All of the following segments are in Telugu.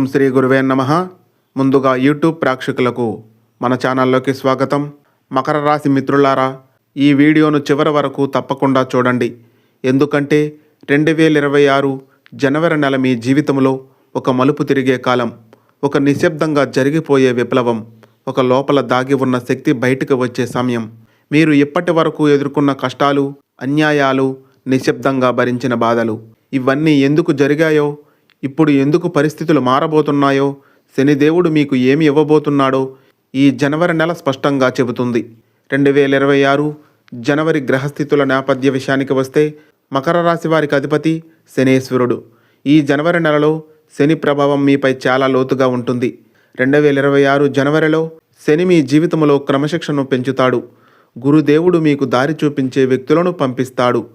ఓం శ్రీ గురువే నమ. ముందుగా యూట్యూబ్ ప్రేక్షకులకు మన ఛానల్లోకి స్వాగతం. మకర రాశి మిత్రులారా ఈ వీడియోను చివరి వరకు తప్పకుండా చూడండి. ఎందుకంటే రెండు వేల ఇరవై ఆరు జనవరి నెల మీ జీవితంలో ఒక మలుపు తిరిగే కాలం ఒక నిశ్శబ్దంగా జరిగిపోయే విప్లవం ఒక లోపల దాగి ఉన్న శక్తి బయటకు వచ్చే సమయం. మీరు ఇప్పటి వరకు ఎదుర్కొన్న కష్టాలు అన్యాయాలు నిశ్శబ్దంగా భరించిన బాధలు ఇవన్నీ ఎందుకు జరిగాయో ఇప్పుడు ఎందుకు పరిస్థితులు మారబోతున్నాయో? శనిదేవుడు మీకు ఏమి ఇవ్వబోతున్నాడో ఈ జనవరి నెల స్పష్టంగా చెబుతుంది. రెండు వేల ఇరవై ఆరు జనవరి గ్రహస్థితుల నేపథ్య విషయానికి వస్తే మకర రాశి వారికి అధిపతి శనేశ్వరుడు. ఈ జనవరి నెలలో శని ప్రభావం మీపై చాలా లోతుగా ఉంటుంది. రెండు వేల ఇరవై ఆరు జనవరిలో శని మీ జీవితంలో క్రమశిక్షణను పెంచుతాడు. గురుదేవుడు మీకు దారి చూపించే వ్యక్తులను పంపిస్తాడు.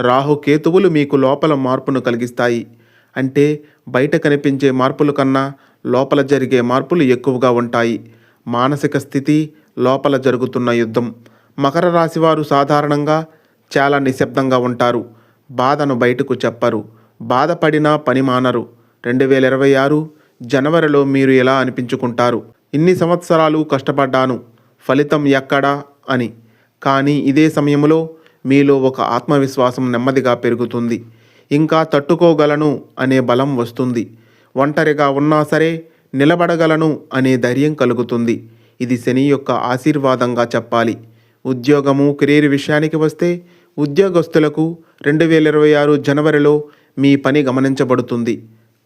రాహు కేతువులు మీకు లోపల మార్పును కలిగిస్తాయి. అంటే బయట కనిపించే మార్పుల కన్నా లోపల జరిగే మార్పులు ఎక్కువగా ఉంటాయి. మానసిక స్థితి లోపల జరుగుతున్న యుద్ధం. మకర రాశివారు సాధారణంగా చాలా నిశ్శబ్దంగా ఉంటారు. బాధను బయటకు చెప్పరు. బాధపడినా పని మానరు. రెండు వేల ఇరవై ఆరు జనవరిలో మీరు ఎలా అనిపించుకుంటారు? ఇన్ని సంవత్సరాలు కష్టపడ్డాను. ఫలితం ఎక్కడా అని. కానీ ఇదే సమయంలో మీలో ఒక ఆత్మవిశ్వాసం నెమ్మదిగా పెరుగుతుంది. ఇంకా తట్టుకోగలను అనే బలం వస్తుంది. ఒంటరిగా ఉన్నా సరే నిలబడగలను అనే ధైర్యం కలుగుతుంది. ఇది శని యొక్క ఆశీర్వాదంగా చెప్పాలి. ఉద్యోగము కెరీర్ విషయానికి వస్తే ఉద్యోగస్తులకు రెండు వేల ఇరవై ఆరు జనవరిలో మీ పని గమనించబడుతుంది.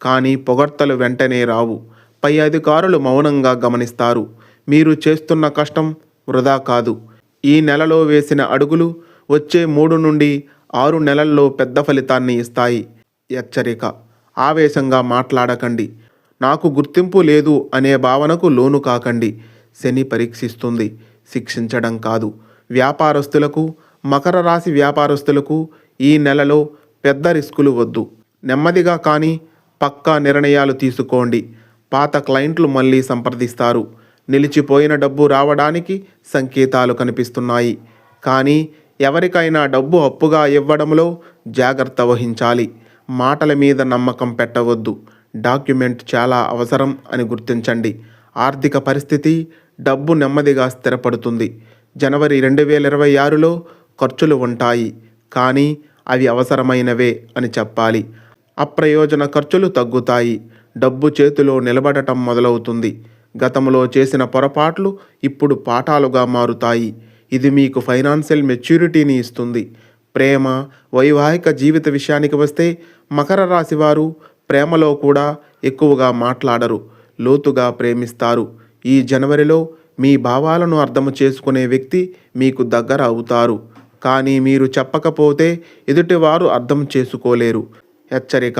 కానీ పొగడ్తలు వెంటనే రావు. పై అధికారులు మౌనంగా గమనిస్తారు. మీరు చేస్తున్న కష్టం వృధా కాదు. ఈ నెలలో వేసిన అడుగులు వచ్చే మూడు నుండి ఆరు నెలల్లో పెద్ద ఫలితాన్ని ఇస్తాయి. హెచ్చరిక. ఆవేశంగా మాట్లాడకండి. నాకు గుర్తింపు లేదు అనే భావనకు లోను కాకండి. శని పరీక్షిస్తుంది. శిక్షించడం కాదు. వ్యాపారస్తులకు మకర రాశి వ్యాపారస్తులకు ఈ నెలలో పెద్ద రిస్కులు వద్దు. నెమ్మదిగా కానీ పక్కా నిర్ణయాలు తీసుకోండి. పాత క్లయింట్లు మళ్ళీ సంప్రదిస్తారు. నిలిచిపోయిన డబ్బు రావడానికి సంకేతాలు కనిపిస్తున్నాయి. కానీ ఎవరికైనా డబ్బు అప్పుగా ఇవ్వడంలో జాగ్రత్త వహించాలి. మాటల మీద నమ్మకం పెట్టవద్దు. డాక్యుమెంట్ చాలా అవసరం అని గుర్తించండి. ఆర్థిక పరిస్థితి డబ్బు నెమ్మదిగా స్థిరపడుతుంది. జనవరి రెండు వేల ఇరవై ఆరులో ఖర్చులు ఉంటాయి. కానీ అవి అవసరమైనవే అని చెప్పాలి. అప్రయోజన ఖర్చులు తగ్గుతాయి. డబ్బు చేతిలో నిలబడటం మొదలవుతుంది. గతంలో చేసిన పొరపాట్లు ఇప్పుడు పాఠాలుగా మారుతాయి. ఇది మీకు ఫైనాన్షియల్ మెచ్యూరిటీని ఇస్తుంది. ప్రేమ వైవాహిక జీవిత విషయానికి వస్తే మకర రాశి వారు ప్రేమలో కూడా ఎక్కువగా మాట్లాడరు లోతుగా ప్రేమిస్తారు. ఈ జనవరిలో మీ భావాలను అర్థం చేసుకునే వ్యక్తి మీకు దగ్గర అవుతారు. కానీ మీరు చెప్పకపోతే ఎదుటివారు అర్థం చేసుకోలేరు. హెచ్చరిక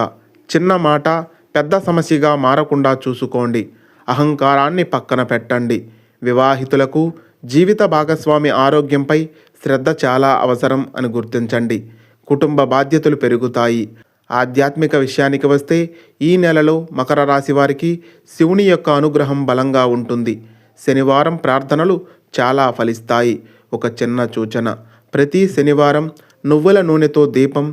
చిన్న మాట పెద్ద సమస్యగా మారకుండా చూసుకోండి. అహంకారాన్ని పక్కన పెట్టండి. వివాహితులకు జీవిత భాగస్వామి ఆరోగ్యంపై శ్రద్ధ చాలా అవసరం అని గుర్తించండి. కుటుంబ బాధ్యతలు పెరుగుతాయి. ఆధ్యాత్మిక విషయానికి వస్తే ఈ నెలలో మకర రాశి వారికి శివుని యొక్క అనుగ్రహం బలంగా ఉంటుంది. శనివారం ప్రార్థనలు చాలా ఫలిస్తాయి. ఒక చిన్న సూచన ప్రతి శనివారం నువ్వుల నూనెతో దీపం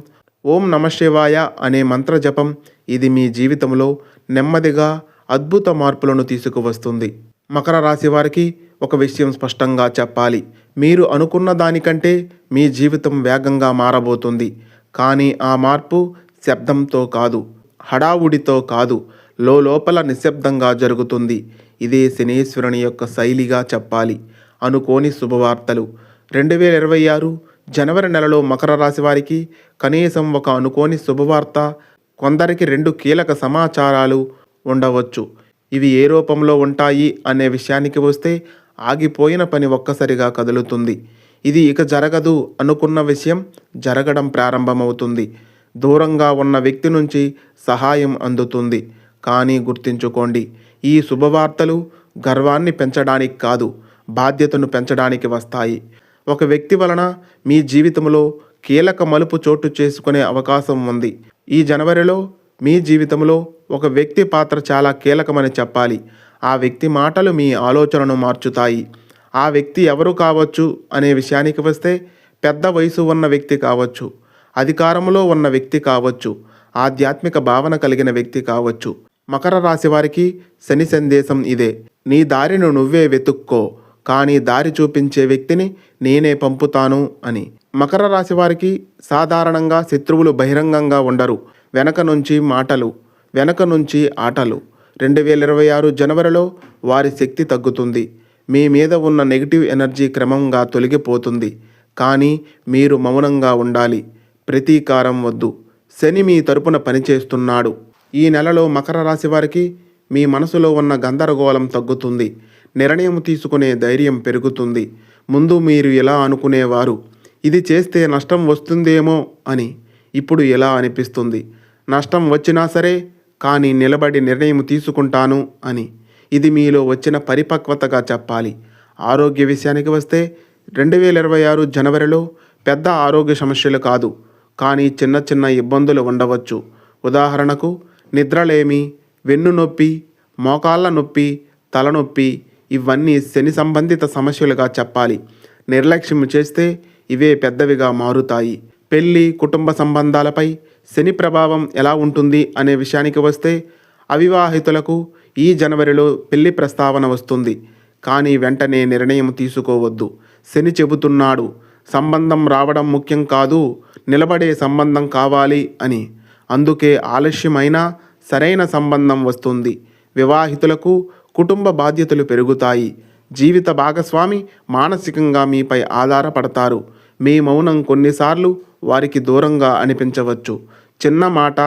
ఓం నమశివాయ అనే మంత్ర జపం ఇది మీ జీవితంలో నెమ్మదిగా అద్భుత మార్పులను తీసుకువస్తుంది. మకర రాశి వారికి ఒక విషయం స్పష్టంగా చెప్పాలి. మీరు అనుకున్న దానికంటే మీ జీవితం వేగంగా మారబోతుంది. కానీ ఆ మార్పు శబ్దంతో కాదు హడావుడితో కాదు లోపల నిశ్శబ్దంగా జరుగుతుంది. ఇదే శనేశ్వరుని యొక్క శైలిగా చెప్పాలి. అనుకోని శుభవార్తలు. రెండు వేల ఇరవై ఆరు జనవరి నెలలో మకర రాశి వారికి కనీసం ఒక అనుకోని శుభవార్త కొందరికి రెండు కీలక సమాచారాలు ఉండవచ్చు. ఇవి ఏ రూపంలో ఉంటాయి అనే విషయానికి వస్తే ఆగిపోయిన పని ఒక్కసారిగా కదులుతుంది. ఇది ఇక జరగదు అనుకున్న విషయం జరగడం ప్రారంభమవుతుంది. దూరంగా ఉన్న వ్యక్తి నుంచి సహాయం అందుతుంది. కానీ గుర్తుంచుకోండి ఈ శుభవార్తలు గర్వాన్ని పెంచడానికి కాదు బాధ్యతను పెంచడానికి వస్తాయి. ఒక వ్యక్తి వలన మీ జీవితంలో కీలక మలుపు చోటు చేసుకునే అవకాశం ఉంది. ఈ జనవరిలో మీ జీవితంలో ఒక వ్యక్తి పాత్ర చాలా కీలకమని చెప్పాలి. ఆ వ్యక్తి మాటలు మీ ఆలోచనను మార్చుతాయి. ఆ వ్యక్తి ఎవరు కావచ్చు అనే విషయానికి వస్తే పెద్ద వయసు ఉన్న వ్యక్తి కావచ్చు అధికారంలో ఉన్న వ్యక్తి కావచ్చు ఆధ్యాత్మిక భావన కలిగిన వ్యక్తి కావచ్చు. మకర రాశి వారికి శని సందేశం ఇదే. నీ దారిను నువ్వే వెతుక్కో కానీ దారి చూపించే వ్యక్తిని నేనే పంపుతాను అని. మకర రాశి వారికి సాధారణంగా శత్రువులు బహిరంగంగా ఉండరు. వెనక నుంచి మాటలు వెనక నుంచి ఆటలు. రెండు వేల ఇరవై ఆరు జనవరిలో వారి శక్తి తగ్గుతుంది. మీ మీద ఉన్న నెగిటివ్ ఎనర్జీ క్రమంగా తొలగిపోతుంది. కానీ మీరు మౌనంగా ఉండాలి. ప్రతీకారం వద్దు. శని మీ తరపున పనిచేస్తున్నాడు. ఈ నెలలో మకర రాశి వారికి మీ మనసులో ఉన్న గందరగోళం తగ్గుతుంది. నిర్ణయం తీసుకునే ధైర్యం పెరుగుతుంది. ముందు మీరు ఎలా అనుకునేవారు? ఇది చేస్తే నష్టం వస్తుందేమో అని. ఇప్పుడు ఎలా అనిపిస్తుంది? నష్టం వచ్చినా సరే కానీ నిలబడి నిర్ణయం తీసుకుంటాను అని. ఇది మీలో వచ్చిన పరిపక్వతగా చెప్పాలి. ఆరోగ్య విషయానికి వస్తే రెండు వేల ఇరవై ఆరు జనవరిలో పెద్ద ఆరోగ్య సమస్యలు కాదు కానీ చిన్న చిన్న ఇబ్బందులు ఉండవచ్చు. ఉదాహరణకు నిద్రలేమి వెన్ను నొప్పి మోకాళ్ళ నొప్పి తలనొప్పి ఇవన్నీ శని సంబంధిత సమస్యలుగా చెప్పాలి. నిర్లక్ష్యం చేస్తే ఇవే పెద్దవిగా మారుతాయి. పెళ్ళి కుటుంబ సంబంధాలపై శని ప్రభావం ఎలా ఉంటుంది అనే విషయానికి వస్తే అవివాహితులకు ఈ జనవరిలో పెళ్ళి ప్రస్తావన వస్తుంది. కానీ వెంటనే నిర్ణయం తీసుకోవద్దు. శని చెబుతున్నాడు సంబంధం రావడం ముఖ్యం కాదు నిలబడే సంబంధం కావాలి అని. అందుకే ఆలస్యమైనా సరైన సంబంధం వస్తుంది. వివాహితులకు కుటుంబ బాధ్యతలు పెరుగుతాయి. జీవిత భాగస్వామి మానసికంగా మీపై ఆధారపడతారు. మీ మౌనం కొన్నిసార్లు వారికి దూరంగా అనిపించవచ్చు. చిన్న మాట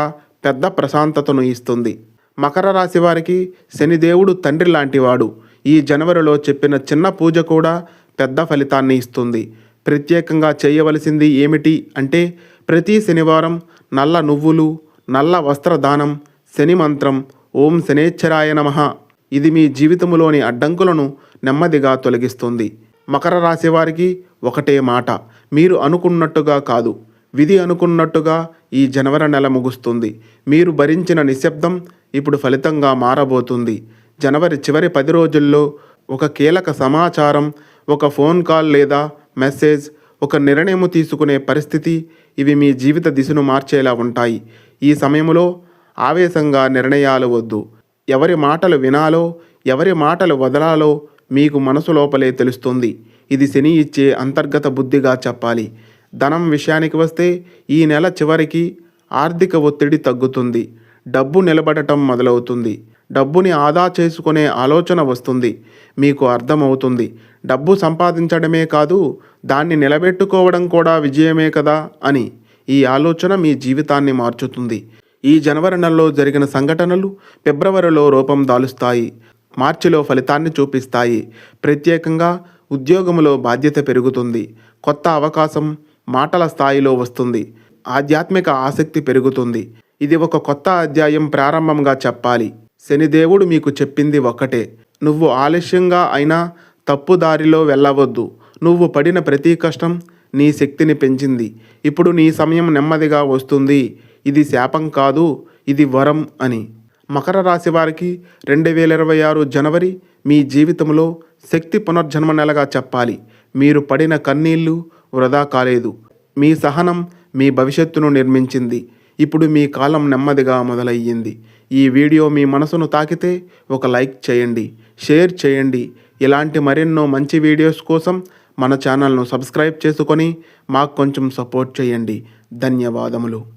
పెద్ద ప్రశాంతతను ఇస్తుంది. మకర రాశి వారికి శనిదేవుడు తండ్రి లాంటివాడు. ఈ జనవరిలో చెప్పిన చిన్న పూజ కూడా పెద్ద ఫలితాన్ని ఇస్తుంది. ప్రత్యేకంగా చేయవలసింది ఏమిటి అంటే ప్రతి శనివారం నల్ల నువ్వులు నల్ల వస్త్రదానం శని మంత్రం ఓం శనేశ్వరాయ నమః. ఇది మీ జీవితంలోని అడ్డంకులను నెమ్మదిగా తొలగిస్తుంది. మకర రాశి వారికి ఒకటే మాట. మీరు అనుకున్నట్టుగా కాదు. విధి అనుకున్నట్టుగా ఈ జనవరి నెల ముగుస్తుంది. మీరు భరించిన నిశ్శబ్దం ఇప్పుడు ఫలితంగా మారబోతుంది. జనవరి చివరి పది రోజుల్లో ఒక కీలక సమాచారం ఒక ఫోన్ కాల్ లేదా మెసేజ్ ఒక నిర్ణయం తీసుకునే పరిస్థితి ఇవి మీ జీవిత దిశను మార్చేలా ఉంటాయి. ఈ సమయంలో ఆవేశంగా నిర్ణయాలు వద్దు. ఎవరి మాటలు వినాలో ఎవరి మాటలు వదలాలో మీకు మనసు లోపలే తెలుస్తుంది. ఇది శని ఇచ్చే అంతర్గత బుద్ధిగా చెప్పాలి. ధనం విషయానికి వస్తే ఈ నెల చివరికి ఆర్థిక ఒత్తిడి తగ్గుతుంది. డబ్బు నిలబడటం మొదలవుతుంది. డబ్బుని ఆదా చేసుకునే ఆలోచన వస్తుంది. మీకు అర్థమవుతుంది. డబ్బు సంపాదించడమే కాదు దాన్ని నిలబెట్టుకోవడం కూడా విజయమే కదా అని ఈ ఆలోచన మీ జీవితాన్ని మార్చుతుంది. ఈ జనవరి నెలలో జరిగిన సంఘటనలు ఫిబ్రవరిలో రూపం దాలుస్తాయి. మార్చిలో ఫలితాన్ని చూపిస్తాయి. ప్రత్యేకంగా ఉద్యోగంలో బాధ్యత పెరుగుతుంది. కొత్త అవకాశం మాటల స్థాయిలో వస్తుంది. ఆధ్యాత్మిక ఆసక్తి పెరుగుతుంది. ఇది ఒక కొత్త అధ్యాయం ప్రారంభంగా చెప్పాలి. శనిదేవుడు మీకు చెప్పింది ఒక్కటే నువ్వు ఆలస్యంగా అయినా తప్పు దారిలో వెళ్ళవద్దు. నువ్వు పడిన ప్రతి కష్టం నీ శక్తిని పెంచింది. ఇప్పుడు నీ సమయం నెమ్మదిగా వస్తుంది. ఇది శాపం కాదు ఇది వరం అని. మకర రాశి వారికి రెండు వేల ఇరవై ఆరు జనవరి మీ జీవితంలో శక్తి పునర్జన్మ నెలగా చెప్పాలి. మీరు పడిన కన్నీళ్ళు వృధా కాలేదు. మీ సహనం మీ భవిష్యత్తును నిర్మించింది. ఇప్పుడు మీ కాలం నెమ్మదిగా మొదలయ్యింది. ఈ వీడియో మీ మనసును తాకితే ఒక లైక్ చేయండి షేర్ చేయండి. ఇలాంటి మరెన్నో మంచి వీడియోస్ కోసం మన ఛానల్ను సబ్స్క్రైబ్ చేసుకొని మాకు కొంచెం సపోర్ట్ చేయండి. ధన్యవాదములు.